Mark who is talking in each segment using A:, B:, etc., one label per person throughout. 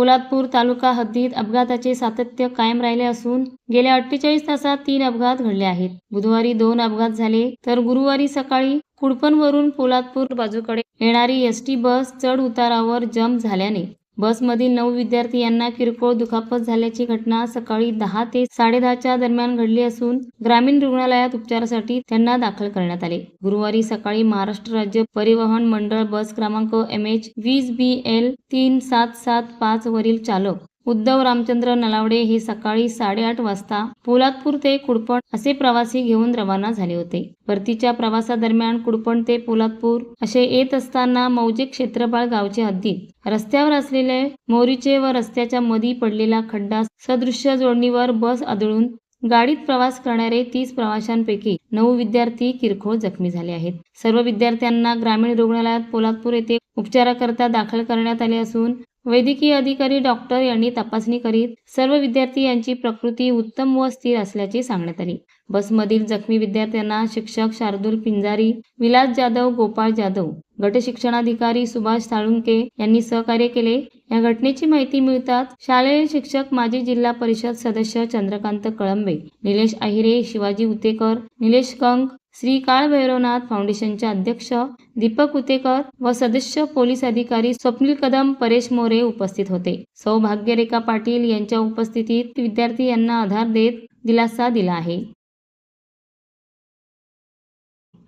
A: पोलादपूर तालुका हद्दीत अपघाताचे सातत्य कायम राहिले असून गेल्या अठ्ठेचाळीस तासात तीन अपघात घडले आहेत. बुधवारी दोन अपघात झाले तर गुरुवारी सकाळी कुडपणवरून पोलादपूर बाजूकडे येणारी एस टी बस चढ उतारावर जम्प झाल्याने बसमधील नऊ विद्यार्थी यांना किरकोळ दुखापत झाल्याची घटना सकाळी दहा ते साडेदहाच्या दरम्यान घडली असून ग्रामीण रुग्णालयात उपचारासाठी त्यांना दाखल करण्यात आले. गुरुवारी सकाळी महाराष्ट्र राज्य परिवहन मंडळ बस क्रमांक एम एच वीस बी एल तीन सात सात पाच वरील चालक उद्धव रामचंद्र नलावडे हे सकाळी साडेआठ वाजता पोलादपूर ते कुडपण असे प्रवासी घेऊन रवाना झाले होते. परतीच्या प्रवासादरम्यान कुडपण ते पोलादपूर असे येत असताना मौजे क्षेत्रपाळ गावचे हद्दीत रस्त्यावर असलेले मोरीचे व रस्त्याच्या मधी पडलेला खड्डा सदृश्य जोडणीवर बस आदळून गाडीत प्रवास करणारे तीस प्रवाशांपैकी नऊ विद्यार्थी किरकोळ जखमी झाले आहेत. सर्व विद्यार्थ्यांना ग्रामीण रुग्णालयात पोलादपूर येथे उपचाराकरता दाखल करण्यात आले असून वैद्यकीय अधिकारी डॉक्टर यांनी तपासणी करीत सर्व विद्यार्थी यांची प्रकृती उत्तम व स्थिर असल्याचे सांगण्यात आले. बसमधील जखमी विद्यार्थ्यांना शिक्षक शार्दूल पिंजारी विलास जाधव गोपाळ जाधव गट शिक्षणाधिकारी सुभाष साळुंके यांनी सहकार्य केले. या घटनेची माहिती मिळताच शालेय शिक्षक माजी जिल्हा परिषद सदस्य चंद्रकांत कळंबे निलेश आहिरे शिवाजी उतेकर निलेश कंक श्री काळभैरवनाथ फाउंडेशनचे अध्यक्ष दीपक उतेकर व सदस्य पोलीस अधिकारी स्वप्नील कदम परेश मोरे उपस्थित होते. सौभाग्यरेखा पाटील यांच्या उपस्थितीत विद्यार्थी यांना आधार देत दिलासा दिला आहे.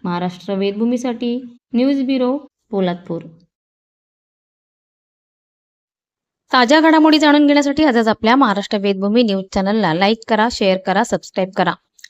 A: महाराष्ट्र वेदभूमीसाठी न्यूज ब्युरो पोलादपूर.
B: ताज्या घडामोडी जाणून घेण्यासाठी आजच आपल्या महाराष्ट्र वेदभूमी न्यूज चॅनलला लाईक करा शेअर करा सबस्क्राईब करा.